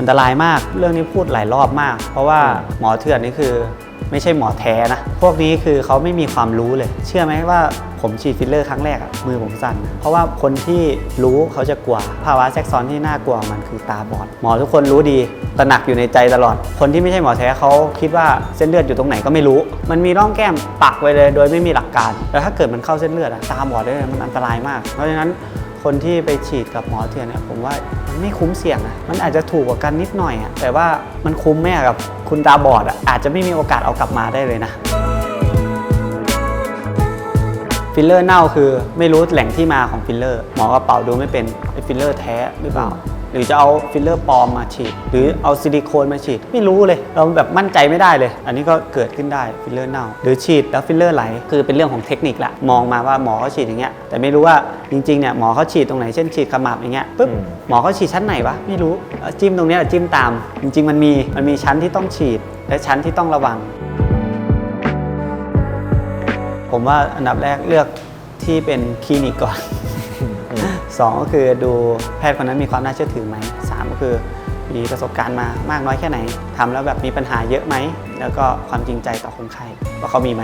อันตรายมากเรื่องนี้พูดหลายรอบมาก เพราะว่าหมอเถื่อนนี่คือไม่ใช่หมอแท้นะ พวกนี้คือเขาไม่มีความรู้เลย เชื่อไหมว่าผมฉีดฟิลเลอร์ครั้งแรกอะมือผมสั่น เพราะว่าคนที่รู้เขาจะกลัว ภาวะแทรกซ้อนที่น่ากลัวมันคือตาบอด หมอทุกคนรู้ดี ตระหนักอยู่ในใจตลอด คนที่ไม่ใช่หมอแท้เขาคิดว่าเส้นเลือดอยู่ตรงไหนก็ไม่รู้ มันมีร่องแก้มปักไว้เลย โดยไม่มีหลักการ แล้วถ้าเกิดมันเข้าเส้นเลือดอะตาบอดได้เลยมันอันตรายมาก เพราะฉะนั้น คนที่ไปฉีดกับหมอเถื่อนเนี่ยผมว่ามันไม่คุ้มเสี่ยงนะมันอาจจะถูกกว่ากันนิดหน่อยอะแต่ว่ามันคุ้มแม่กับคุณตาบอดอะอาจจะไม่มีโอกาสเอากลับมาได้เลยนะ ฟิลเลอร์เน่าคือไม่รู้แหล่งที่มาของฟิลเลอร์ หมอกระเป๋าดูไม่เป็นไอ้ฟิลเลอร์แท้หรือเปล่า หรือจะเอาฟิลเลอร์ปลอมมาฉีด หรือเอาซิลิโคนมาฉีด ไม่รู้เลย เราแบบมั่นใจไม่ได้เลย อันนี้ก็เกิดขึ้นได้ฟิลเลอร์เน่า หรือฉีดแล้วฟิลเลอร์ไหล คือเป็นเรื่องของเทคนิคละมองมาว่าหมอเขาฉีดอย่างเงี้ยแต่ไม่รู้ว่าจริงๆเนี่ยหมอเขาฉีดตรงไหนเช่นฉีดขมับอย่างเงี้ยปุ๊บอืมหมอเขาฉีดชั้นไหนวะไม่รู้เอ่อจิ้มตรงเนี้ยจิ้มตาม จริง ๆ มันมีมันมีชั้นที่ต้องฉีด และชั้นที่ต้องระวัง ผมว่าอันดับแรกเลือกที่เป็นคลินิกก่อน สองก็คือดูแพทย์คนนั้นมีความน่าเชื่อถือไหมสามก็คือมีประสบการณ์มามากน้อยแค่ไหนทำแล้วแบบมีปัญหาเยอะไหม แล้วก็ความจริงใจต่อคนไข้ว่าเขามีไหม